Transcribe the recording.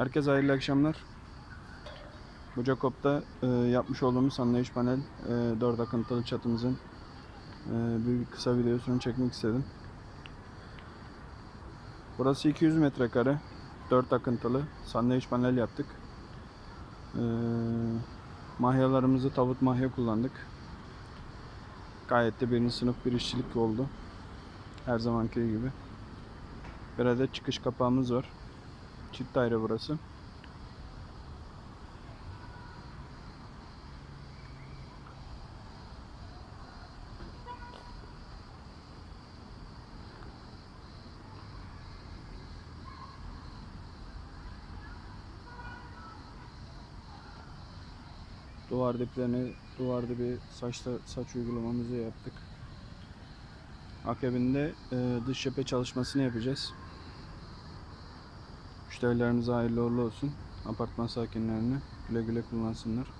Herkese hayırlı akşamlar. Bucakop'ta e, yapmış olduğumuz anlayış panel e, 4 akıntılı çatımızın e, bir kısa videosunu çekmek istedim. Burası 200 metrekare 4 akıntılı sandviç panel yaptık. E, mahyalarımızı tavut mahya kullandık. Gayet de birinci sınıf bir işçilik oldu. Her zamanki gibi. Bir adet çıkış kapağımız var. Çift daire burası. Duvar diplerine duvarda bir saçta saç uygulamamızı yaptık. Akabinde e, dış cephe çalışmasını yapacağız. Müşterilerimize hayırlı uğurlu olsun. Apartman sakinlerine güle güle kullansınlar.